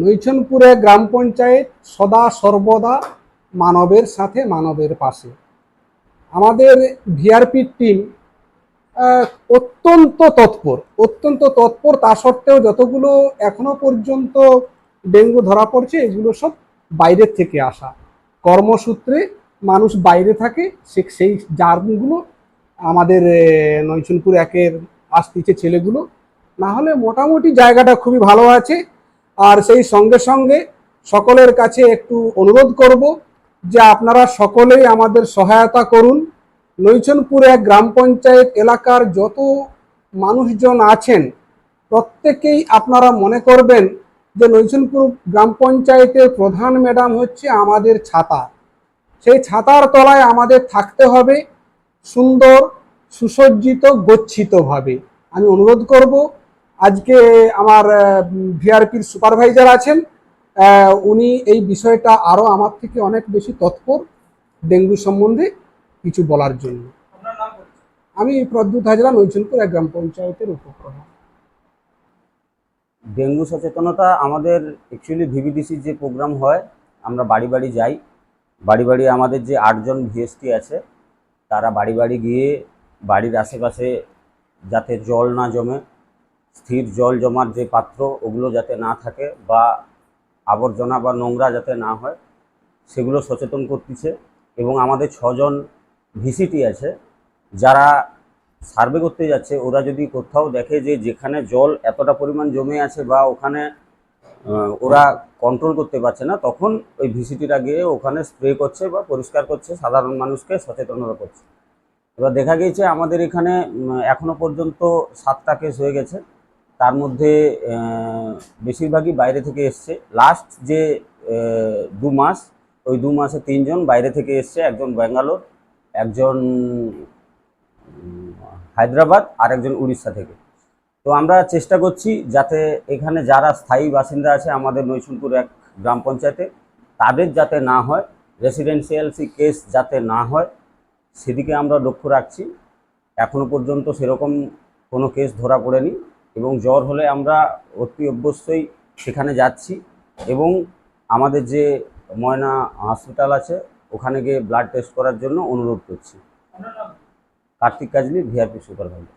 নৈছনপুরে গ্রাম পঞ্চায়েত সদা সর্বদা মানবের সাথে মানবের পাশে। আমাদের ভিআরপি টিম অত্যন্ত তৎপর অত্যন্ত তৎপর। তা সত্ত্বেও যতগুলো এখনও পর্যন্ত ডেঙ্গু ধরা পড়ছে এগুলো সব বাইরের থেকে আসা। কর্মসূত্রে মানুষ বাইরে থাকে সে সেই জার্মগুলো আমাদের এ, নৈচনপুর একের আসতিছে ছেলেগুলো। না হলে মোটামুটি জায়গাটা খুবই ভালো আছে। আর সেই সঙ্গে সঙ্গে সকলের কাছে একটু অনুরোধ করব যে আপনারা সকলেই আমাদের সহায়তা করুন। নৈচনপুর গ্রাম পঞ্চায়েত এলাকার যত মানুষজন আছেন, প্রত্যেকেই আপনারা মনে করবেন যে নৈচনপুর গ্রাম পঞ্চায়েতের প্রধান ম্যাডাম হচ্ছে আমাদের ছাতা। সেই ছাতার তলায় আমাদের থাকতে হবে সুন্দর, সুসজ্জিত, গচ্ছিতভাবে। আমি অনুরোধ করব আজকে আমার ভিআরপির সুপারভাইজার আছেন। উনি এই বিষয়টা আরও আমার থেকে অনেক বেশি তৎপর ডেঙ্গু সম্বন্ধে কিছু বলার জন্য। আমি প্রদ্যুৎ হাজরা নৈচনপুর এক গ্রাম পঞ্চায়েতের উপপ্রধান। ডেঙ্গু সচেতনতা আমাদের অ্যাকচুয়ালি ভিভিডিসির যে প্রোগ্রাম হয়, আমরা বাড়ি বাড়ি যাই। বাড়ি বাড়ি আমাদের যে আটজন ভিএসটি আছে, তারা বাড়ি বাড়ি গিয়ে বাড়ির আশেপাশে যাতে জল না জমে স্থির জল জমার যে পাত্র, ওগুলো যাতে না থাকে বা আবর্জনা বা নোংরা যাতে না হয়, সেগুলো সচেতন করতেছে। এবং আমাদের ছজন ভিসিটি আছে, যারা সার্ভে করতে যাচ্ছে, ওরা যদি কোথাও দেখে যে যেখানে জল এতটা পরিমাণ জমে আছে বা ওখানে ওরা কন্ট্রোল করতে পারছে না, তখন ওই ভিসিটিরা গিয়ে ওখানে স্প্রে করছে বা পরিষ্কার করছে, সাধারণ মানুষকে সচেতনতা করছে। এবার দেখা গিয়েছে, আমাদের এখানে এখনও পর্যন্ত সাতটা কেস হয়ে গেছে। তার মধ্যে বেশিরভাগই বাইরে থেকে এসছে। লাস্ট যে দু মাস, ওই দু মাসে তিনজন বাইরে থেকে এসছে। একজন ব্যাঙ্গালোর, একজন হায়দ্রাবাদ, আর একজন উড়িষ্যা থেকে। তো আমরা চেষ্টা করছি যাতে এখানে যারা স্থায়ী বাসিন্দা আছে আমাদের নৈশুনপুর এক গ্রাম পঞ্চায়েতে, তাদের যাতে না হয় রেসিডেন্সিয়ালসি কেস যাতে না হয়, সেদিকে আমরা লক্ষ্য রাখছি। এখনও পর্যন্ত সেরকম কোনো কেস ধরা পড়েনি। এবং জ্বর হলে আমরা অতি অভ্যস্তই সেখানে যাচ্ছি এবং আমাদের যে ময়না হসপিটাল আছে, ওখানে গিয়ে ব্লাড টেস্ট করার জন্য অনুরোধ করছি। কার্তিক কাজলি ভিআরপি সুপারভাইজার